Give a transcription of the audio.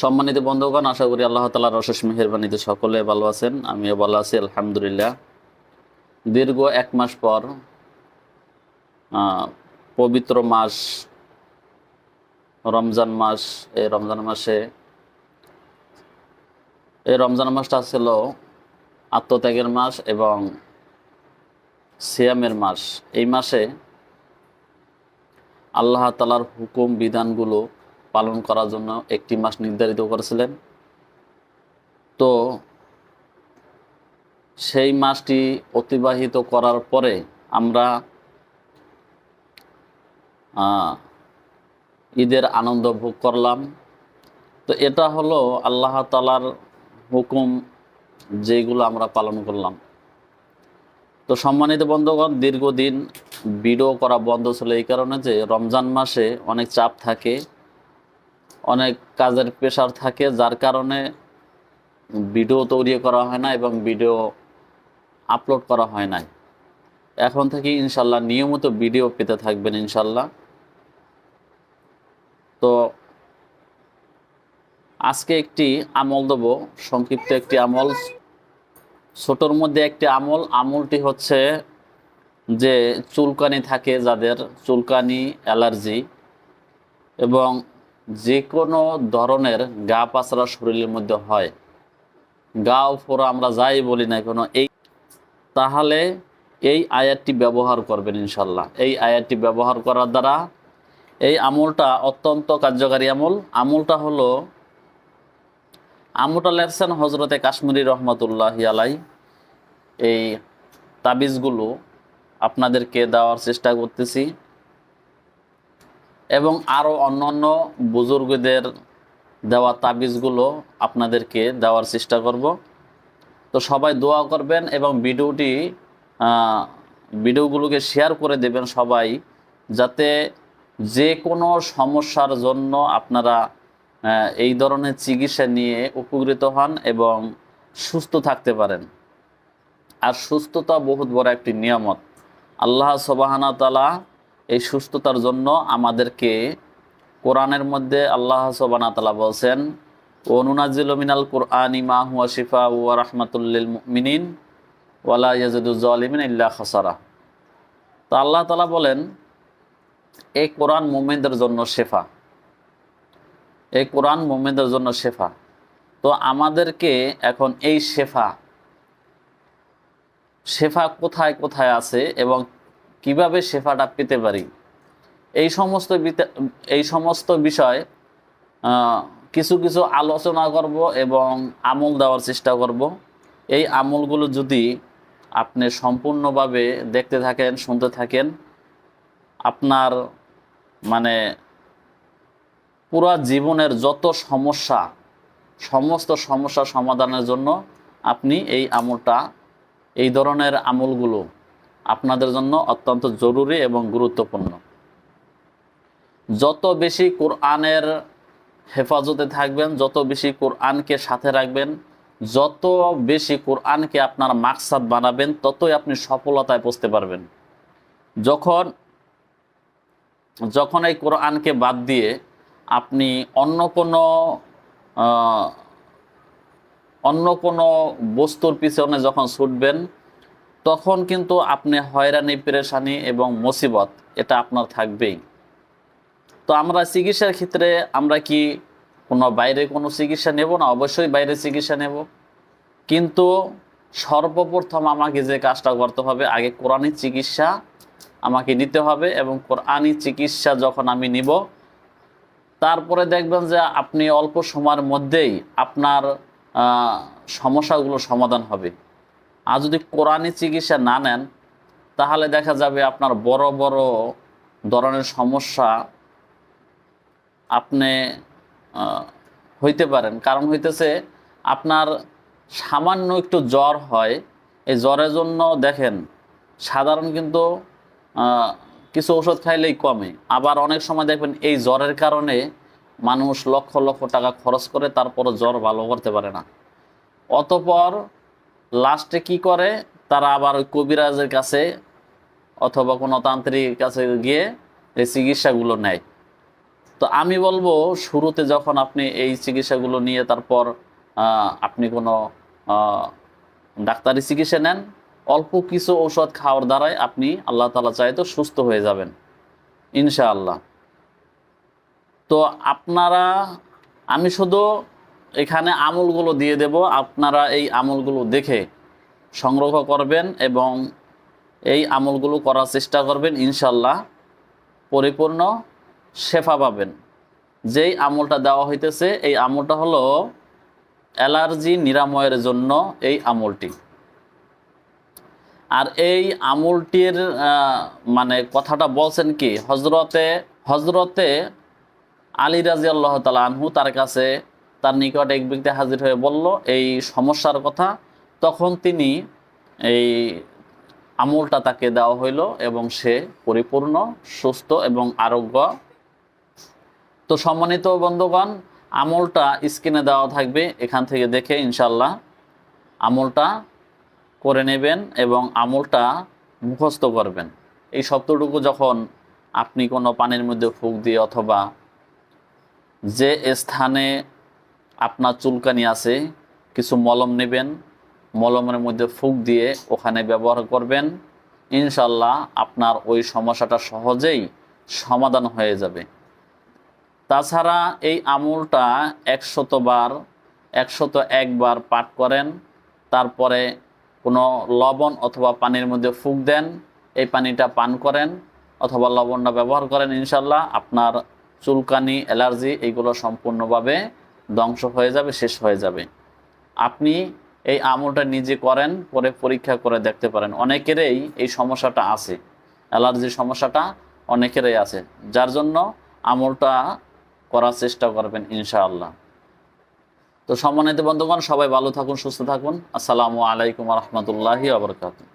সম্মানিত বন্ধুগণ, আশা করি আল্লাহ তালার অশেষ মেহরবানিতে সকলে ভালো আছেন। আমিও ভালো আছি, আলহামদুলিল্লাহ। দীর্ঘ এক মাস পর পবিত্র মাস, রমজান মাস, এই রমজান মাসে, এই রমজান মাসটা ছিল আত্মত্যাগের মাস এবং সিয়ামের মাস। এই মাসে আল্লাহ তালার হুকুম, বিধানগুলো পালন করার জন্য একটি মাস নির্ধারিত করেছিলেন। তো সেই মাসটি অতিবাহিত করার পরে আমরা ঈদের আনন্দ ভোগ করলাম। তো এটা হলো আল্লাহ তালার হুকুম যেগুলো আমরা পালন করলাম। তো সম্মানিত বন্ধুগণ, দীর্ঘদিন ভিডিও করা বন্ধ ছিল এই কারণে যে রমজান মাসে অনেক চাপ থাকে। অনেক কাজের প্রেশার থাকে, যার কারণে ভিডিও তৈরি করা হয় না এবং ভিডিও আপলোড করা হয় নাই। এখন থেকে ইনশাল্লাহ নিয়মিত ভিডিও পেতে থাকবেন ইনশাল্লাহ। তো আজকে একটি আমল দেবো, সংক্ষিপ্ত একটি আমল। ছোটোর মধ্যে একটি আমল, আমলটি হচ্ছে যে চুলকানি থাকে যাদের, চুলকানি অ্যালার্জি এবং যে কোনো ধরনের গা পাচড়া শরীরের মধ্যে হয়, গা ফোড়া আমরা যাই বলি না কোনো, এই তাহলে এই আয়াতটি ব্যবহার করবেন ইনশাল্লাহ এই আয়াতটি ব্যবহার করার দ্বারা এই আমলটা অত্যন্ত কার্যকারী আমল। আমলটা হলো, আমলটা লেখছেন হজরতে কাশ্মীরি রহমতুল্লাহ আলাই। এই তাবিজগুলো আপনাদেরকে দেওয়ার চেষ্টা করতেছি। এবং আরও অন্যান্য বুজুর্গদের দেওয়া তাবিজগুলো আপনাদেরকে দেওয়ার চেষ্টা করব। তো সবাই দোয়া করবেন এবং ভিডিওটি ভিডিওগুলোকে শেয়ার করে দেবেন সবাই, যাতে যে কোনো সমস্যার জন্য আপনারা এই ধরনের চিকিৎসা নিয়ে উপকৃত হন এবং সুস্থ থাকতে পারেন। আর সুস্থতা বহুত বড় একটি নিয়ামত। আল্লাহ সবাহানা তালা এই সুস্থতার জন্য আমাদেরকে কোরআনের মধ্যে আল্লাহ সবানা তালা বলছেন অনুনাজিল মিনাল কোরআন মা হুয়া শিফা ওয়া রাহমাতুল্লিল মিনিন ওয়ালা ইয়াজিদুজ্জালিমিন ইল্লা খসারা। তো আল্লাহ তালা বলেন, এই কোরআন মোমেনদের জন্য শেফা। এই কোরআন মোমেনদের জন্য শেফা। তো আমাদেরকে এখন এই শেফা শেফা কোথায় কোথায় আছে এবং কীভাবে শেফাটা পেতে পারি? এই সমস্ত এই সমস্ত বিষয় কিছু কিছু আলোচনা করব এবং আমল দেওয়ার চেষ্টা করব। এই আমলগুলো যদি আপনি সম্পূর্ণভাবে দেখতে থাকেন, শুনতে থাকেন, আপনার মানে পুরা জীবনের যত সমস্যা, সমস্ত সমস্যা সমাধানের জন্য আপনি এই আমলটা, এই ধরনের আমলগুলো আপনাদের জন্য অত্যন্ত জরুরি এবং গুরুত্বপূর্ণ। যত বেশি কোরআনের হেফাজতে থাকবেন, যত বেশি কোরআনকে সাথে রাখবেন, যত বেশি কোরআনকে আপনার মাকসাদ বানাবেন, ততই আপনি সফলতায় পৌঁছতে পারবেন। যখন যখন এই কোরআনকে বাদ দিয়ে আপনি অন্য কোনো অন্য কোনো বস্তুর পিছনে যখন ছুটবেন তখন কিন্তু আপনি হয়রানি, পেরেশানি এবং মুসিবত এটা আপনার থাকবেই। তো আমরা চিকিৎসার ক্ষেত্রে আমরা কি কোনো বাইরে কোনো চিকিৎসা নেব না? অবশ্যই বাইরে চিকিৎসা নেব। কিন্তু সর্বপ্রথম আমাকে যে কাজটা করতে হবে, আগে কোরআনই চিকিৎসা আমাকে নিতে হবে এবং কোরআনই চিকিৎসা যখন আমি নিব, তারপরে দেখবেন যে আপনি অল্প সময়ের মধ্যেই আপনার সমস্যাগুলো সমাধান হবে। আর যদি কোরআনী চিকিৎসা না নেন, তাহলে দেখা যাবে আপনার বড় বড় ধরনের সমস্যা আপনি হইতে পারেন। কারণ হইতেছে আপনার সামান্য একটু জ্বর হয়, এই জ্বরের জন্য দেখেন, সাধারণ কিন্তু কিছু ওষুধ খাইলেই কমে। আবার অনেক সময় দেখবেন এই জ্বরের কারণে মানুষ লক্ষ লক্ষ টাকা খরচ করে তারপরও জ্বর ভালো করতে পারে না। অতপর লাস্টে কি করে? তারা আবার ওই কবিরাজের কাছে অথবা কোনো তান্ত্রিকের কাছে গিয়ে এই চিকিৎসাগুলো নেয়। তো আমি বলব, শুরুতে যখন আপনি এই চিকিৎসাগুলো নিয়ে তারপর আপনি কোনো ডাক্তারি চিকিৎসা নেন, অল্প কিছু ঔষধ খাওয়ার দ্বারাই আপনি আল্লাহ তালা চাইতো সুস্থ হয়ে যাবেন, ইনশাআল্লাহ। তো আপনারা, আমি শুধু এখানে আমলগুলো দিয়ে দেব। আপনারা এই আমলগুলো দেখে সংগ্রহ করবেন এবং এই আমলগুলো করার চেষ্টা করবেন, ইনশাল্লাহ পরিপূর্ণ শেফা পাবেন। যেই আমলটা দেওয়া হইতেছে, এই আমলটা হলো অ্যালার্জি নিরাময়ের জন্য এই আমলটি। আর এই আমলটির মানে কথাটা বলছেন কি হজরতে হজরতে আলী রাজি আল্লাহ তালা আনহু তার কাছে তার নিকট এক ব্যক্তি হাজির হয়ে বলল, এই সমস্যার কথা। তখন তিনি এই আমলটা তাকে দেওয়া হইল এবং সে পরিপূর্ণ, সুস্থ এবং আরোগ্য। তো সম্মানিত বন্ধুগণ, আমলটা স্ক্রিনে দেওয়া থাকবে, এখান থেকে দেখে ইনশাল্লাহ আমলটা করে নেবেন এবং আমলটা মুখস্থ করবেন। এই শব্দটুকু যখন আপনি কোনো পানির মধ্যে ফুক দিয়ে অথবা যে স্থানে আপনার চুলকানি আছে, কিছু মলম নেবেন, মলমের মধ্যে ফুক দিয়ে ওখানে ব্যবহার করবেন ইনশাল্লাহ আপনার ওই সমস্যাটা সহজেই সমাধান হয়ে যাবে। তাছাড়া এই আমলটা একশতবার একশত একবার পাঠ করেন, তারপরে কোনো লবণ অথবা পানির মধ্যে ফুক দেন, এই পানিটা পান করেন অথবা লবণটা ব্যবহার করেন ইনশাল্লাহ আপনার চুলকানি, অ্যালার্জি এইগুলো সম্পূর্ণভাবে ধ্বংস হয়ে যাবে, শেষ হয়ে যাবে। আপনি এই আমলটা নিজে করেন পরে পরীক্ষা করে দেখতে পারেন। অনেকেরই এই সমস্যাটা আছে। অ্যালার্জির সমস্যাটা অনেকেরই আছে। যার জন্য আমলটা করার চেষ্টা করবেন, ইনশাআল্লাহ। তো সম্মানিত বন্ধুগণ, সবাই ভালো থাকুন, সুস্থ থাকুন। আসসালামু আলাইকুম রহমতুল্লাহি আবরকাত